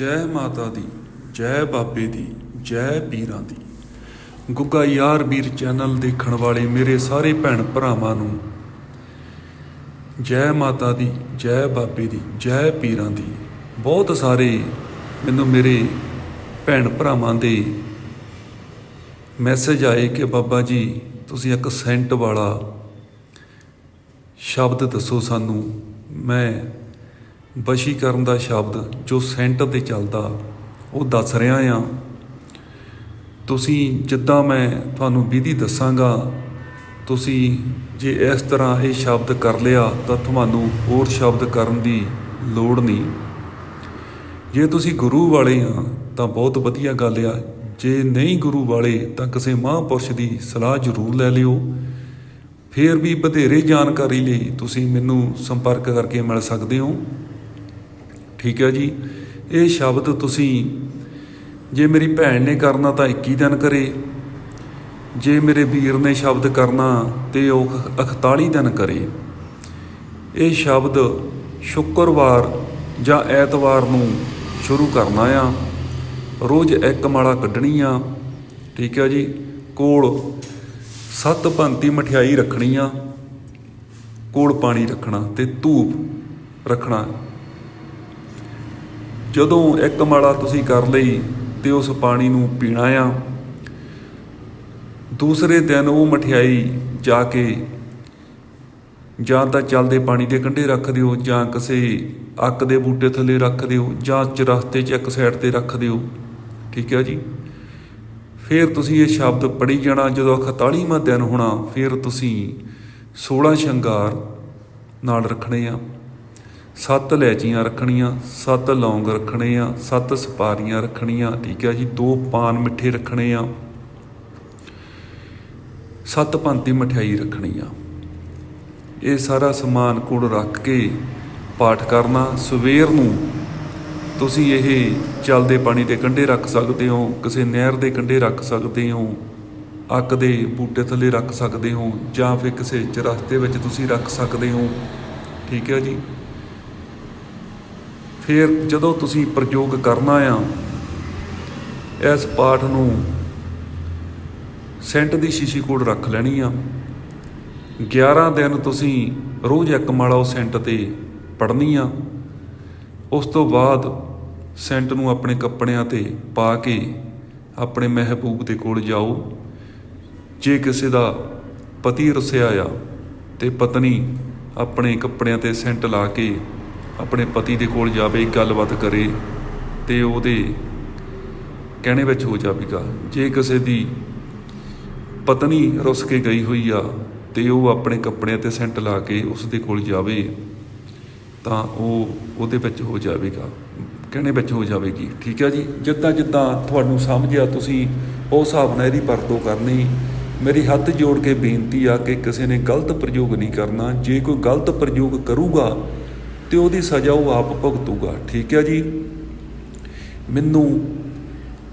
ਜੈ ਮਾਤਾ ਦੀ, ਜੈ ਬਾਬੇ ਦੀ, ਜੈ ਪੀਰਾਂ ਦੀ। ਗੁੱਗਾ ਯਾਰ ਵੀਰ ਚੈਨਲ ਦੇਖਣ ਵਾਲੇ ਮੇਰੇ ਸਾਰੇ ਭੈਣ ਭਰਾਵਾਂ ਨੂੰ, ਜੈ ਮਾਤਾ ਦੀ, ਜੈ ਬਾਬੇ ਦੀ, ਜੈ ਪੀਰਾਂ ਦੀ। ਬਹੁਤ ਸਾਰੇ ਮੈਨੂੰ ਮੇਰੇ ਭੈਣ ਭਰਾਵਾਂ ਦੇ ਮੈਸੇਜ ਆਏ ਕਿ ਬਾਬਾ ਜੀ, ਤੁਸੀਂ ਇੱਕ ਸੈਂਟ ਵਾਲਾ ਸ਼ਬਦ ਦੱਸੋ ਸਾਨੂੰ। ਮੈਂ ਵਸ਼ੀਕਰਨ ਦਾ ਸ਼ਬਦ ਜੋ ਸੈਂਟ ਤੇ ਚੱਲਦਾ, ਉਹ ਦੱਸ ਰਿਹਾ ਆ ਤੁਸੀਂ ਜਿੱਦਾਂ ਮੈਂ ਤੁਹਾਨੂੰ ਵਿਧੀ ਦੱਸਾਂਗਾ, ਤੁਸੀਂ ਜੇ ਇਸ ਤਰ੍ਹਾਂ ਇਹ ਸ਼ਬਦ ਕਰ ਲਿਆ, ਤਾਂ ਤੁਹਾਨੂੰ ਹੋਰ ਸ਼ਬਦ ਕਰਨ ਦੀ ਲੋੜ ਨਹੀਂ। ਜੇ ਤੁਸੀਂ ਗੁਰੂ ਵਾਲੇ ਆ ਤਾਂ ਬਹੁਤ ਵਧੀਆ ਗੱਲ ਆ। ਜੇ ਨਹੀਂ ਗੁਰੂ ਵਾਲੇ, ਤਾਂ ਕਿਸੇ ਮਹਾਂਪੁਰਸ਼ ਦੀ ਸਲਾਹ ਜ਼ਰੂਰ ਲੈ ਲਿਓ। ਫਿਰ ਵੀ ਵਧੇਰੇ ਜਾਣਕਾਰੀ ਲਈ ਤੁਸੀਂ ਮੈਨੂੰ ਸੰਪਰਕ ਕਰਕੇ ਮਿਲ ਸਕਦੇ ਹੋ। ਠੀਕ ਹੈ ਜੀ। ਇਹ ਸ਼ਬਦ ਤੁਸੀਂ ਜੇ ਮੇਰੀ ਭੈਣ ਨੇ ਕਰਨਾ ਤਾਂ 21 ਦਿਨ ਕਰੇ। ਜੇ ਮੇਰੇ ਵੀਰ ਨੇ ਸ਼ਬਦ ਕਰਨਾ ਤੇ ਉਹ 41 ਦਿਨ ਕਰੇ। ਇਹ ਸ਼ਬਦ ਸ਼ੁੱਕਰਵਾਰ ਜਾਂ ਐਤਵਾਰ ਨੂੰ ਸ਼ੁਰੂ ਕਰਨਾ ਆ। ਰੋਜ਼ ਇੱਕ ਮਾਲਾ ਕੱਢਣੀ ਆ। ਠੀਕ ਹੈ ਜੀ। ਕੋਲ ਸੱਤ ਪੰਤੀ ਮਠਿਆਈ ਰੱਖਣੀ ਆ। ਕੋਲ ਪਾਣੀ ਰੱਖਣਾ ਤੇ ਧੂਪ ਰੱਖਣਾ। ਜਦੋਂ ਇੱਕ ਮਾਲਾ ਤੁਸੀਂ ਕਰ ਲਈ ਤੇ ਉਸ ਪਾਣੀ ਨੂੰ ਪੀਣਾ ਆ, ਦੂਸਰੇ ਦਿਨ ਉਹ ਮਠਿਆਈ ਜਾ ਕੇ ਜਾਂ ਤਾਂ ਚੱਲਦੇ ਪਾਣੀ ਦੇ ਕੰਢੇ ਰੱਖ ਦਿਓ ਜਾਂ ਕਿਸੇ ਅੱਕ ਦੇ ਬੂਟੇ ਥੱਲੇ ਰੱਖ ਦਿਓ ਜਾਂ ਚਰਸਤੇ 'ਚ ਇੱਕ ਸਾਈਡ ਤੇ ਰੱਖ ਦਿਓ। ਠੀਕ ਹੈ ਜੀ? ਫਿਰ ਤੁਸੀਂ ਇਹ ਸ਼ਬਦ ਪੜ੍ਹੀ ਜਾਣਾ, ਜਦੋਂ 41ਵਾਂ ਦਿਨ ਹੋਣਾ, ਫਿਰ ਤੁਸੀਂ 16 ਸ਼ਿੰਗਾਰ ਨਾਲ ਰੱਖਣੇ ਆ। ਸੱਤ ਲੈਚੀਆਂ ਰੱਖਣੀਆਂ, ਸੱਤ ਲੌਂਗ ਰੱਖਣੇ ਆ, ਸੱਤ ਸੁਪਾਰੀਆਂ ਰੱਖਣੀਆਂ, ਠੀਕ ਹੈ ਜੀ, ਦੋ ਪਾਨ ਮਿੱਠੇ ਰੱਖਣੇ ਆ, ਸੱਤ ਪੰਤੀ ਮਠਿਆਈ ਰੱਖਣੀ ਆ। ਇਹ ਸਾਰਾ ਸਮਾਨ ਕੋਲ ਰੱਖ ਕੇ ਪਾਠ ਕਰਨਾ, ਸਵੇਰ ਨੂੰ ਤੁਸੀਂ ਇਹ ਚੱਲਦੇ ਪਾਣੀ ਦੇ ਕੰਢੇ ਰੱਖ ਸਕਦੇ ਹੋ, ਕਿਸੇ ਨਹਿਰ ਦੇ ਕੰਢੇ ਰੱਖ ਸਕਦੇ ਹੋ ਅੱਕ ਦੇ ਬੂਟੇ ਥੱਲੇ ਰੱਖ ਸਕਦੇ ਹੋ, ਜਾਂ ਫਿਰ ਕਿਸੇ ਚਰਸਤੇ ਵਿੱਚ ਤੁਸੀਂ ਰੱਖ ਸਕਦੇ ਹੋ, ਠੀਕ ਹੈ ਜੀ। ਫਿਰ ਜਦੋਂ ਤੁਸੀਂ ਪ੍ਰਯੋਗ ਕਰਨਾ ਆ, ਇਸ ਪਾਠ ਨੂੰ ਸੈਂਟ ਦੀ ਸ਼ੀਸ਼ੀ ਕੋਲ ਰੱਖ ਲੈਣੀ ਆ। 11 ਦਿਨ ਤੁਸੀਂ ਰੋਜ਼ ਇੱਕ ਮਾਲਾ ਉਹ ਸੈਂਟ ਤੇ ਪੜਨੀ ਆ। ਉਸ ਤੋਂ ਬਾਅਦ ਸੈਂਟ ਨੂੰ ਆਪਣੇ ਕੱਪੜਿਆਂ ਤੇ ਪਾ ਕੇ ਆਪਣੇ ਮਹਿਬੂਬ ਦੇ ਕੋਲ ਜਾਓ। ਜੇ ਕਿਸੇ ਦਾ ਪਤੀ ਰੁੱਸਿਆ ਆ ਤੇ ਪਤਨੀ ਆਪਣੇ ਕੱਪੜਿਆਂ ਤੇ ਸੈਂਟ ਲਾ ਕੇ ਆਪਣੇ ਪਤੀ ਦੇ ਕੋਲ ਜਾਵੇ ਗੱਲਬਾਤ ਕਰੇ ਤੇ ਉਹਦੇ ਕਹਿਣੇ ਵਿੱਚ ਹੋ ਜਾਵੇਗਾ ਜੇ ਕਿਸੇ ਦੀ ਪਤਨੀ ਰੁੱਸ ਕੇ ਗਈ ਹੋਈ ਆ ਤੇ ਉਹ ਆਪਣੇ ਕੱਪੜਿਆਂ ਤੇ ਸੈਂਟ ਲਾ ਕੇ ਉਸ ਦੇ ਕੋਲ ਜਾਵੇ, ਤਾਂ ਉਹ ਉਹਦੇ ਵਿੱਚ ਹੋ ਜਾਵੇਗਾ। ਕਹਿਣੇ ਵਿੱਚ ਹੋ ਜਾਵੇਗੀ। ਠੀਕ ਹੈ ਜੀ? ਜਿੱਦਾਂ ਜਿੱਦਾਂ ਤੁਹਾਨੂੰ ਸਮਝਿਆ ਤੁਸੀਂ ਉਸ ਹਿਸਾਬ ਨਾਲ ਇਹਦੀ ਵਰਤੋਂ ਕਰਨੀ। ਮੇਰੀ ਹੱਥ ਜੋੜ ਕੇ ਬੇਨਤੀ ਆ ਕਿ ਕਿਸੇ ਨੇ ਗਲਤ ਪ੍ਰਯੋਗ ਨਹੀਂ ਕਰਨਾ। ਜੇ ਕੋਈ ਗਲਤ ਪ੍ਰਯੋਗ ਕਰੂਗਾ ਤੇ ਉਹਦੀ ਸਜ਼ਾ ਉਹ ਆਪ ਭੁਗਤੂਗਾ। ਠੀਕ ਹੈ ਜੀ? ਮੈਨੂੰ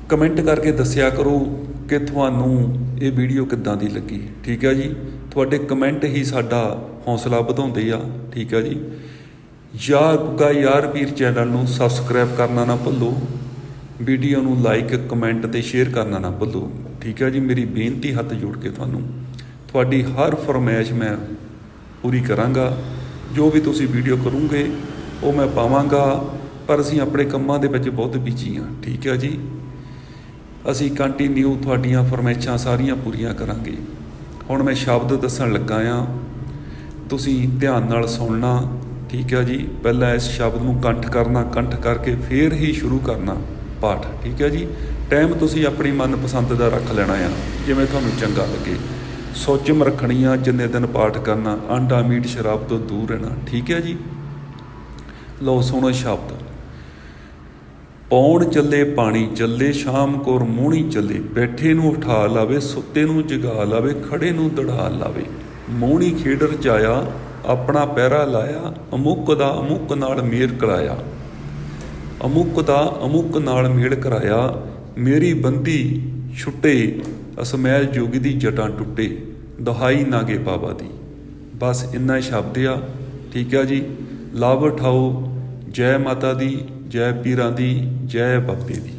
ਕਮੈਂਟ ਕਰਕੇ ਦੱਸਿਆ ਕਰੋ ਕਿ ਤੁਹਾਨੂੰ ਇਹ ਵੀਡੀਓ ਕਿੱਦਾਂ ਦੀ ਲੱਗੀ। ਠੀਕ ਹੈ ਜੀ? ਤੁਹਾਡੇ ਕਮੈਂਟ ਹੀ ਸਾਡਾ ਹੌਸਲਾ ਵਧਾਉਂਦੇ ਆ। ਠੀਕ ਹੈ ਜੀ? ਯਾਰ ਗੁੱਗਾ ਯਾਰ ਵੀਰ ਚੈਨਲ ਨੂੰ ਸਬਸਕ੍ਰਾਈਬ ਕਰਨਾ ਨਾ ਭੁੱਲੋ। ਵੀਡੀਓ ਨੂੰ ਲਾਈਕ ਕਮੈਂਟ ਤੇ ਸ਼ੇਅਰ ਕਰਨਾ ਨਾ ਭੁੱਲੋ। ਠੀਕ ਹੈ ਜੀ? ਮੇਰੀ ਬੇਨਤੀ ਹੱਥ ਜੋੜ ਕੇ ਤੁਹਾਨੂੰ। ਤੁਹਾਡੀ ਹਰ ਫਰਮਾਇਸ਼ ਮੈਂ ਪੂਰੀ ਕਰਾਂਗਾ। ਜੋ ਵੀ ਤੁਸੀਂ ਵੀਡੀਓ ਕਰੋਗੇ, ਉਹ ਮੈਂ ਪਾਵਾਂਗਾ। ਪਰ ਅਸੀਂ ਆਪਣੇ ਕੰਮਾਂ ਦੇ ਵਿੱਚ ਬਹੁਤ ਬਿਜ਼ੀ ਹਾਂ, ਠੀਕ ਹੈ ਜੀ? ਅਸੀਂ ਕੰਟੀਨਿਊ ਤੁਹਾਡੀਆਂ ਫਰਮਾਇਸ਼ਾਂ ਸਾਰੀਆਂ ਪੂਰੀਆਂ ਕਰਾਂਗੇ। ਹੁਣ ਮੈਂ ਸ਼ਬਦ ਦੱਸਣ ਲੱਗਾ ਆ ਤੁਸੀਂ ਧਿਆਨ ਨਾਲ ਸੁਣਨਾ, ਠੀਕ ਹੈ ਜੀ? ਪਹਿਲਾਂ ਇਸ ਸ਼ਬਦ ਨੂੰ ਕੰਠ ਕਰਨਾ, ਕੰਠ ਕਰਕੇ ਫੇਰ ਹੀ ਸ਼ੁਰੂ ਕਰਨਾ ਪਾਠ, ਠੀਕ ਹੈ ਜੀ? ਟਾਈਮ ਤੁਸੀਂ ਆਪਣੀ ਮਨਪਸੰਦ ਦਾ ਰੱਖ ਲੈਣਾ ਆ, ਜਿਵੇਂ ਤੁਹਾਨੂੰ ਚੰਗਾ ਲੱਗੇ। ਸੋਚਮ ਰੱਖਣੀ ਜਿੰਨੇ ਦਿਨ ਪਾਠ ਕਰਨਾ, ਆਂਡਾ ਮੀਟ ਸ਼ਰਾਬ ਤੋਂ ਦੂਰ ਰਹਿਣਾ। ਠੀਕ ਹੈ ਜੀ? ਲਓ ਸੁਣੋ ਸ਼ਬਦ। ਪੌਣ ਚੱਲੇ ਪਾਣੀ ਚੱਲੇ, ਸ਼ਾਮ ਕੋਰ ਮੂਹਣੀ ਚੱਲੇ। ਬੈਠੇ ਨੂੰ ਉਠਾ ਲਾਵੇ, ਸੁੱਤੇ ਨੂੰ ਜਗਾ ਲਾਵੇ ਖੜੇ ਨੂੰ ਦੜਾ ਲਾਵੇ। ਮੂਹਣੀ ਖੇਡ ਰਚਾਇਆ ਆਪਣਾ ਪਹਿਰਾ ਲਾਇਆ, ਅਮੁੱਕ ਦਾ ਅਮੁੱਕ ਨਾਲ ਮੇਲ ਕਰਾਇਆ। ਅਮੁੱਕ ਦਾ ਅਮੁੱਕ ਨਾਲ ਮੇਲ ਕਰਾਇਆ, ਮੇਰੀ ਬੰਦੀ ਛੁੱਟੇ ਅਸਮੈਲ ਜੋਗੀ ਦੀ ਜਟਾਂ ਟੁੱਟੇ, ਦਹਾਈ ਨਾਗੇ ਬਾਬਾ ਦੀ। ਬਸ ਇੰਨਾ ਸ਼ਬਦ ਆ। ਠੀਕ ਆ ਜੀ? ਲਾਭ ਉਠਾਓ ਜੈ ਮਾਤਾ ਦੀ, ਜੈ ਪੀਰਾਂ ਦੀ, ਜੈ ਬਾਪੇ ਦੀ।